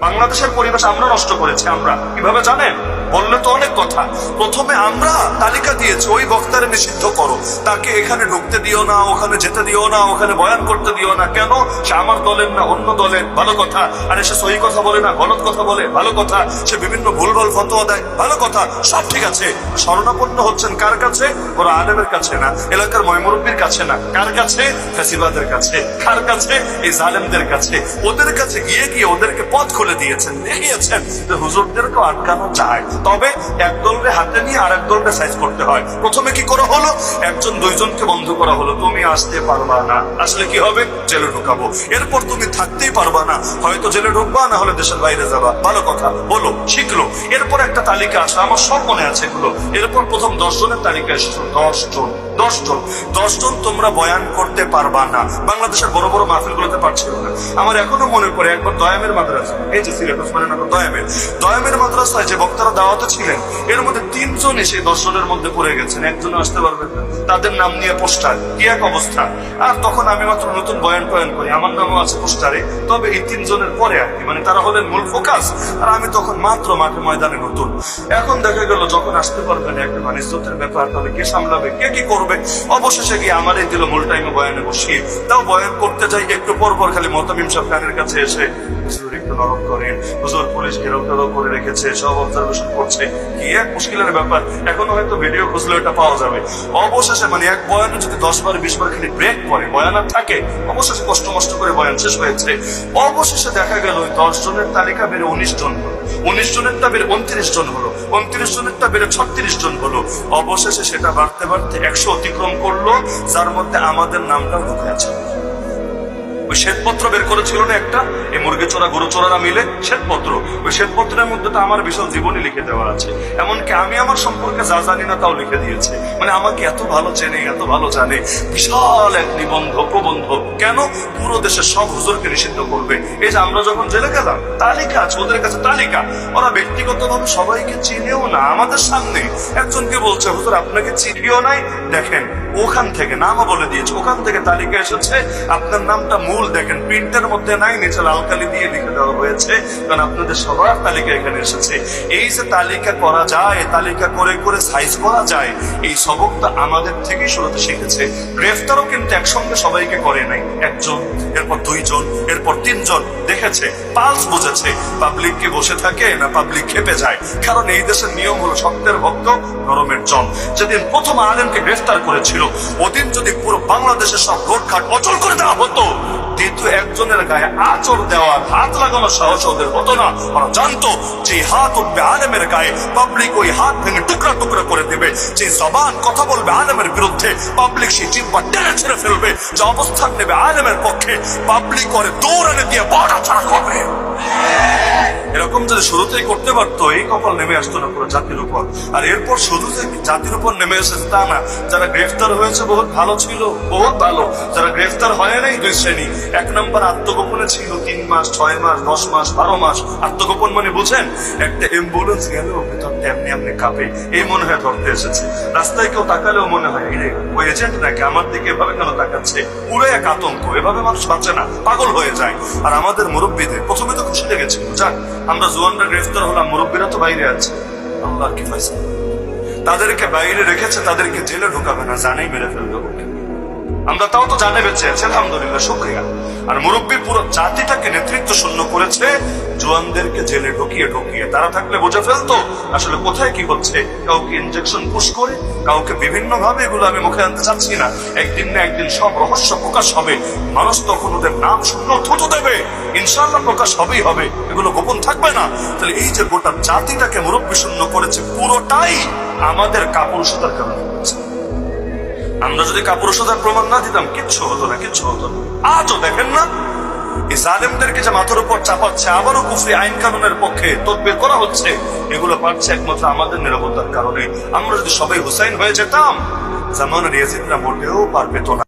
বাংলাদেশের পরিবেশ আমরা নষ্ট করেছি, আমরা। কীভাবে জানেন? বললে তো অনেক কথা। প্রথমে আমরা তালিকা দিয়েছি, ওই বক্তারে নিষিদ্ধ করো। তাকে এখানে ঢুকতে দিও না, ওখানে যেতে দিও না, ওখানে বয়ান করতে দিও না। কেন? সে আমার দলের না, অন্য দলের। ভালো কথা। আর সে সহি কথা বলে না, গলত কথা বলে। ভালো কথা। সে বিভিন্ন ভুলভাল ফতোয়া দেয়। ভালো কথা। সব ঠিক আছে। শরণাপন্ন হচ্ছেন কার কাছে? ওরা আলেমের কাছে না, এলাকার ময়মুরব্বীর কাছে না। কার কাছে? ফেসিবাদের কাছে। কার কাছে? এই জালেমদের কাছে। ওদের কাছে গিয়ে গিয়ে ওদেরকে পথ খুলে দিয়েছেন, দেখিয়েছেন যে হুজুরদেরকে আটকানো যায়। তবে এক দলরে হাতে নিয়ে আর এক দলরে সাইজ করতে হয়। প্রথমে কি করা হলো? একজন, দুইজনকে বন্ধ করা হলো। তুমি আসতে পারবা না। আসলে কি হবে? জেলে ঢুকাবো। এরপর তুমি থাকতেই পারবা না। হয়তো জেলে ঢুকবা, না হলে দেশের বাইরে যাবা। ভালো কথা, বলো, শিখলো। এরপর একটা তালিকা আসে আমার সব মনে আছে এগুলো। এরপর প্রথম দশ জনের তালিকা এসেছিল। দশ জন দশ জন। দশ জন তোমরা বয়ান করতে পারবা না। বাংলাদেশের বড় বড় মাহফিল গুলোতে পারছিল না। আমার এখনও মনে পড়ে, একবার দয়ামের মাদ্রাসা। এই যে মাদ্রাসায় যে বক্তারা ছিলেন, এর মধ্যে তিনজন এসে দশ জনের মধ্যে পড়ে গেছেন আসতে পারবেন তাদের নাম নিয়ে পোস্টার, কি এক অবস্থা। আর তখন আমি মাত্র নতুন বয়ান করি, আমার নামও আছে পোস্টারে, তবে এই তিনজনের পরে আর কি মানে তারা হলেন মূল ফোকাস আর আমি তখন মাত্র মাঠে ময়দানে নতুন। এখন দেখা গেল, যখন আসতে পারবেন একটা ইজ্জতের ব্যাপার, তাহলে কে সামলাবে, কে কি করবে? অবশেষে গিয়ে আমারই দিল মূল টাইমে বয়ানে বসিয়ে। তাও বয়ান করতে যাই, একটু পর পর খালি মতামিম সাহেব কানের কাছে এসে একটু নরম করেন। হুজুর পুলিশ ঘেরাও টেরাও করে রেখেছে, সব অবজারভেশন করছে। কি এক মুশকিলের ব্যাপার। এখনও হয়তো ভিডিও খুঁজলে ওটা পাওয়া যাবে। অবশেষে মানে এক বয়ানে যদি দশ বার, বিশ বার খালি ব্রেক পরে বয়ান আর থাকে, অবশেষে কষ্ট মষ্ট করে বয়ান শেষ হয়েছে। অবশেষে দেখা গেল ওই দশ জনের তালিকা বেড়ে উনিশ জন হলো। উনিশ জনেরটা বেড়ে উনত্রিশ জন হলো। উনত্রিশ জনেরটা বেড়ে ছত্রিশ জন হলো। অবশেষে সেটা বাড়তে বাড়তে একশো অতিক্রম করল, যার মধ্যে আমাদের নামটা ঢুকে আছে। শ্বেতপত্র বের করেছিল না একটা? এই মুরগি চোরা, গরু চোরারা মিলে শ্বেতপত্র। ওই শ্বেতপত্রের মধ্যে তো আমার বিশাল জীবনী লিখে দেওয়া আছে। এমনকি আমি আমার সম্পর্কে যা জানি না তাও লিখে দিয়েছে। মানে আমাকে এত ভালো চেনে, এত ভালো জানে। বিশাল এক নিবন্ধ, প্রবন্ধ। কেন? পুরো দেশের সব হুজুরকে নিষিদ্ধ করবে। এই যে আমরা যখন জেলে গেলাম, তালিকা আছে, ওদের কাছে তালিকা। ওরা ব্যক্তিগতভাবে সবাইকে চিনেও না, আমাদের সামনে। একজনকে বলছে, হুজুর, আপনাকে চিনিও নাই? দেখেন, ওখান থেকে, নামও বলে দিয়েছে, ওখান থেকে তালিকা এসেছে, আপনার নামটা মূল দেখেন প্রিন্টের মধ্যে নাই নিচে লাল কালি দিয়ে লিখে দেওয়া হয়েছে। কারণ আপনাদের সবার তালিকা এখানে এসেছে। এই যে তালিকা করা যায় তালিকা করে করে সাইজ করা যায়, এই সবকটা আমাদের থেকেই শুরুতে শিখেছে। গ্রেফতারও কিন্তু একসঙ্গে সবাইকে করে নাই। একজন, এরপর দুইজন, এরপর তিনজন দেখেছে, পালস বুঝেছে পাবলিক কি বসে থাকে না পাবলিক খেপে যায়। কারণ এই দেশের নিয়ম হলো শক্তের ভক্ত, নরমের জন। যেদিন প্রথম আলেমকে গ্রেফতার করেছিল, ওদিন যদি পুরো বাংলাদেশের সব রোডঘাট অচল করে দেওয়া হতো দ্বিতীয় একজনের গায়ে আচর দেওয়া, হাত লাগানো সাহস ওদের হতো না। ওরা জানতো যে হাত উঠবে আলেমের গায়ে পাবলিক ওই হাত ভেঙে টুকরা টুকরা করে দেবে। যে জবান কথা বলবে আলেমের বিরুদ্ধে পাবলিক সেই জিব্বা টেনে ছেড়ে ফেলবে। যে অবস্থান নেবে আলেমের পক্ষে পাবলিক করে দৌড়ানে দিয়ে বাড়া ছাড়া করবে এরকম যদি শুরুতেই করতে পারতো, এই কপাল নেমে আসতো না পুরো জাতির উপর। আর এরপর শুধু যে জাতির উপর নেমে এসেছে তা না, যারা গ্রেফতার হয়েছে বহুত ভালো ছিল, বহুত ভালো। যারা গ্রেফতার হয় নাই দুই শ্রেণি এক নম্বর আত্মগোপনে ছিল তিন মাস ছয় মাস দশ মাস বারো মাস। আত্মগোপন মানে বুঝেন একটা অ্যাম্বুলেন্স গেল ভেতরটা এমনি এমনি কাঁপে। এই মনে হয় ধরতে এসেছে। রাস্তায় কেউ তাকালেও মনে হয় এই রে, ওই এজেন্ট নাকি? আমার দিকে এভাবে কেন তাকাচ্ছে? পুরো এক আতঙ্ক। এভাবে মানুষ বাঁচে না পাগল হয়ে যায়। আর আমাদের মুরব্বীদের প্রথমে তো খুশি লেগেছে যাক আমরা জোয়ানরা গ্রেফতার হলাম মুরব্বীরা তো বাইরে আছে। আল্লাহ কি ফয়সালা তাদেরকে বাইরে রেখেছে তাদেরকে জেলে ঢোকাবে না জানেই মেরে ফেলবে ওকে। আমরা তাও তো জানে বেঁচে আছি, আলহামদুলিল্লাহ, শুক্রিয়া। আর মুরব্বী পুরো জাতিটাকে নেতৃত্ব শূন্য করেছে, জোয়ানদেরকে জেলে ঢুকিয়ে ঢুকিয়ে। তারা থাকলে বোঝা ফেলতো আসলে কোথায় কি হচ্ছে। কাউকে ইনজেকশন পুশ করে, কাউকে বিভিন্ন ভাবে এগুলো আমি মুখে আনতে চাচ্ছি না। একদিন না একদিন সব রহস্য প্রকাশ হবে। মানুষ তখন ওদের নাম শূন্য থুতু দেবে। ইনশাল্লাহ প্রকাশ হবেই হবে। এগুলো গোপন থাকবে না। তাহলে এই যে গোটা জাতিটাকে মুরব্বী শূন্য করেছে, পুরোটাই আমাদের কাপুরুষতার কারণে হয়েছে আমরা যদি কাপুরুষতার প্রমাণ না দিতাম, কিচ্ছু হতো না, কিচ্ছু হতো না। আজও দেখেন না? এই জালেমদেরকে যে মাথার উপর চাপাচ্ছে, আবারও কুফরি আইন কানুনের পক্ষে তদবির করা হচ্ছে, এগুলো পাচ্ছে একমাত্র আমাদের নিরাপত্তার কারণে। আমরা যদি সবাই হুসাইন হয়ে যেতাম, জামানের ইয়াজিদরা মোটেও পারবে তো না।